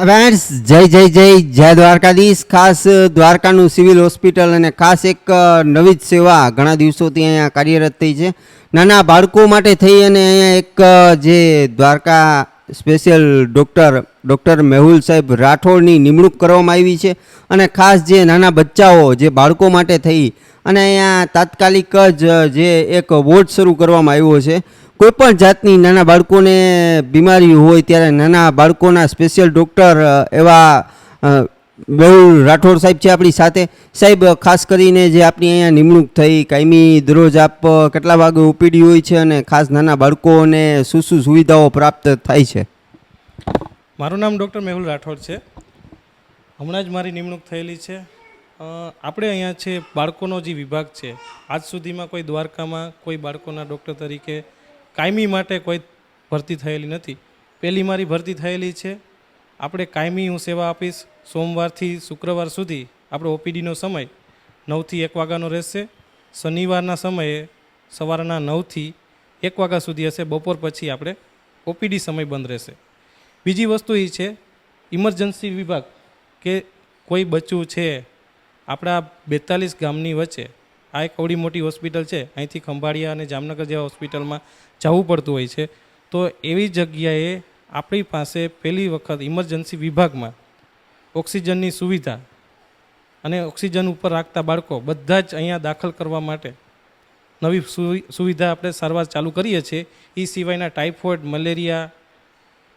Friends જય જય જય જય દ્વારકાધીશ. ખાસ દ્વારકાનું સિવિલ હોસ્પિટલ અને ખાસ એક નવી જ સેવા ઘણા દિવસોથી અહીંયા કાર્યરત થઈ છે. નાના બાળકો માટે થઈ અને અહીંયા એક જે Dwarka special doctor doctor Mehul સાહેબ રાઠોડની નિમણૂક કરવામાં આવી છે અને ખાસ જે નાના બચ્ચાઓ, જે બાળકો માટે થઈ અને અહીંયા તાત્કાલિક જ જે એક વોર્ડ શરૂ કરવામાં આવ્યો છે. કોઈ પણ જાતની નાના બાળકોને બીમારી હોય ત્યારે નાના બાળકોના સ્પેશિયલ ડૉક્ટર એવા મેહુલ રાઠોડ સાહેબ છે આપણી સાથે. સાહેબ ખાસ કરીને જે આપણી અહીંયા નિમણૂક થઈ, કાયમી દરરોજ આપ કેટલા વાગે ઓપીડી હોય છે અને ખાસ નાના બાળકોને શું શું સુવિધાઓ પ્રાપ્ત થાય છે? મારું નામ ડૉક્ટર મેહુલ રાઠોડ છે. હમણાં જ મારી નિમણૂક થયેલી છે. આપણે અહીંયા છે બાળકોનો જે વિભાગ છે, આજ સુધીમાં કોઈ દ્વારકામાં કોઈ બાળકોના ડૉક્ટર તરીકે કાયમી માટે કોઈ ભરતી થયેલી નથી. પહેલી મારી ભરતી થયેલી છે, આપણે કાયમી હું સેવા આપીશ, સોમવારથી શુક્રવાર સુધી આપણો ઓપીડીનો સમય નવથી એક વાગ્યાનો રહેશે. શનિવારના સમયે સવારના નવથી એક વાગ્યા સુધી હશે, બપોર પછી આપણે ઓપીડી સમય બંધ રહેશે. બીજી વસ્તુ એ છે, ઇમરજન્સી વિભાગ કે કોઈ બચ્ચું છે, આપણા બેતાલીસ ગામની વચ્ચે આ એક અવડી મોટી હોસ્પિટલ છે. અહીંથી ખંભાળિયા અને જામનગર જેવા હોસ્પિટલમાં જવું પડતું હોય છે. તો એવી જગ્યાએ આપણી પાસે પહેલી વખત ઇમરજન્સી વિભાગમાં ઓક્સિજનની સુવિધા અને ઓક્સિજન ઉપર રાખતા બાળકો બધા જ અહીંયા દાખલ કરવા માટે નવી સુવિ- સુવિધા આપણે સારવાર ચાલુ કરીએ છીએ. એ સિવાયના ટાઇફોઇડ મલેરિયા,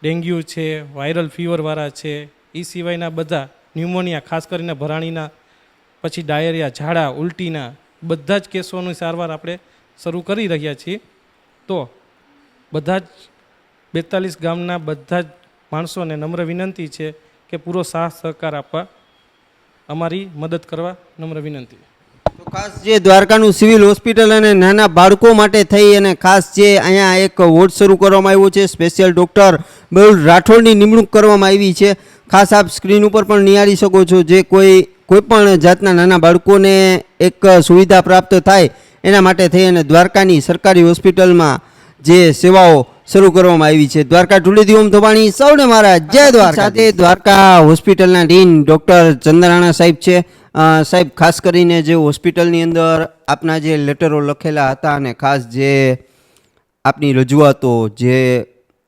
ડેન્ગ્યુ છે, વાયરલ ફીવરવાળા છે એ સિવાયના બધા ન્યુમોનિયા, ખાસ કરીને ભરાણીના, પછી ડાયરિયા, ઝાડા, ઉલટીના બધા જ કેસોની સારવાર આપણે શરૂ કરી રહ્યા છીએ. તો બધા જ બેતાલીસ ગામના બધા જ માણસોને નમ્ર વિનંતી છે કે પૂરો સાથ સહકાર આપવા અમારી મદદ કરવા નમ્ર વિનંતી. તો ખાસ જે દ્વારકાનું સિવિલ હોસ્પિટલ અને નાના બાળકો માટે થઈ અને ખાસ જે અહીંયા એક વોર્ડ શરૂ કરવામાં આવ્યો છે, સ્પેશિયલ ડૉક્ટર મેહુલ રાઠોડની નિમણૂક કરવામાં આવી છે. ખાસ આપ સ્ક્રીન ઉપર પણ નિહાળી શકો છો, જે કોઈ કોઈ પણ જાતના નાના બાળકોને એક સુવિધા પ્રાપ્ત થાય એના માટે થઈ અને દ્વારકાની સરકારી હોસ્પિટલમાં જે સેવાઓ શરૂ કરવામાં આવી છે. દ્વારકા ટુલેથી ઓમ ધોબાણી. સૌને મારા જય દ્વારકા સાથે દ્વારકા હોસ્પિટલના ડીન ડૉક્ટર ચંદ્રાણા સાહેબ છે. સાહેબ ખાસ કરીને જે હોસ્પિટલની અંદર આપના જે લેટરો લખેલા હતા અને ખાસ જે આપની રજૂઆતો જે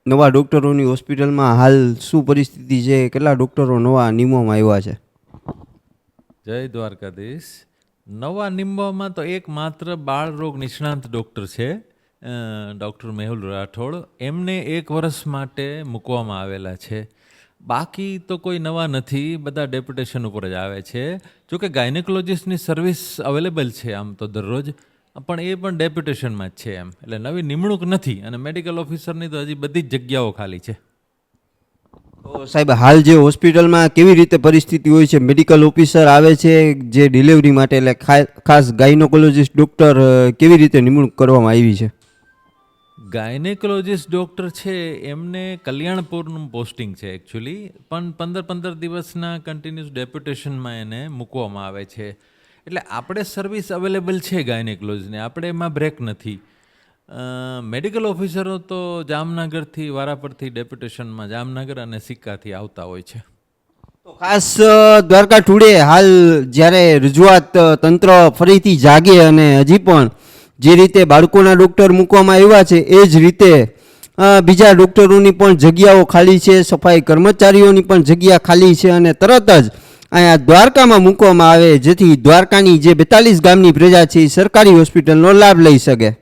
નવા ડૉક્ટરોની હોસ્પિટલમાં હાલ શું પરિસ્થિતિ છે કેટલા ડૉક્ટરો નવા નિમવામાં આવ્યા છે. જય દ્વારકાધીશ. નવા નિંબામાં તો એક માત્ર બાળ રોગ નિષ્ણાંત ડૉક્ટર છે ડૉક્ટર મેહુલ રાઠોડ. એમને એક વર્ષ માટે મૂકવામાં આવેલા છે. બાકી તો કોઈ નવા નથી, બધા ડેપ્યુટેશન ઉપર જ આવે છે. જોકે ગાયનેકોલોજીસ્ટની સર્વિસ અવેલેબલ છે આમ તો દરરોજ, પણ એ પણ ડેપ્યુટેશનમાં જ છે એમ. એટલે નવી નિમણૂક નથી અને મેડિકલ ઓફિસરની તો હજી બધી જ જગ્યાઓ ખાલી છે. તો સાહેબ, હાલ જે હોસ્પિટલમાં કેવી રીતે પરિસ્થિતિ હોય છે, મેડિકલ ઓફિસર આવે છે, જે ડિલિવરી માટે, એટલે ખાસ ગાયનોકોલોજીસ્ટ ડૉક્ટર કેવી રીતે નિમણૂક કરવામાં આવી છે? ગાયનેકોલોજીસ્ટ ડૉક્ટર છે, એમને કલ્યાણપુરનું પોસ્ટિંગ છે એકચ્યુઅલી પણ પંદર પંદર દિવસના કન્ટિન્યુઅસ ડેપ્યુટેશનમાં એને મૂકવામાં આવે છે. એટલે આપણે સર્વિસ અવેલેબલ છે ગાયનેકોલોજીને આપણે એમાં બ્રેક નથી. મેડિકલ ઓફિસરો તો જામનગરથી વારાપરથી ડેપ્યુટેશનમાં જામનગર અને સિક્કાથી આવતા હોય છે. તો ખાસ દ્વારકા ટુડે હાલ જ્યારે રજૂઆત તંત્ર ફરીથી જાગે અને હજી પણ જે રીતે બાળકોના ડૉક્ટર મૂકવામાં આવ્યા છે, એ જ રીતે બીજા ડૉક્ટરોની પણ જગ્યાઓ ખાલી છે, સફાઈ કર્મચારીઓની પણ જગ્યા ખાલી છે અને તરત જ અહીંયા દ્વારકામાં મૂકવામાં આવે, જેથી દ્વારકાની જે બેતાલીસ ગામની પ્રજા છે, એ સરકારી હોસ્પિટલનો લાભ લઈ શકે.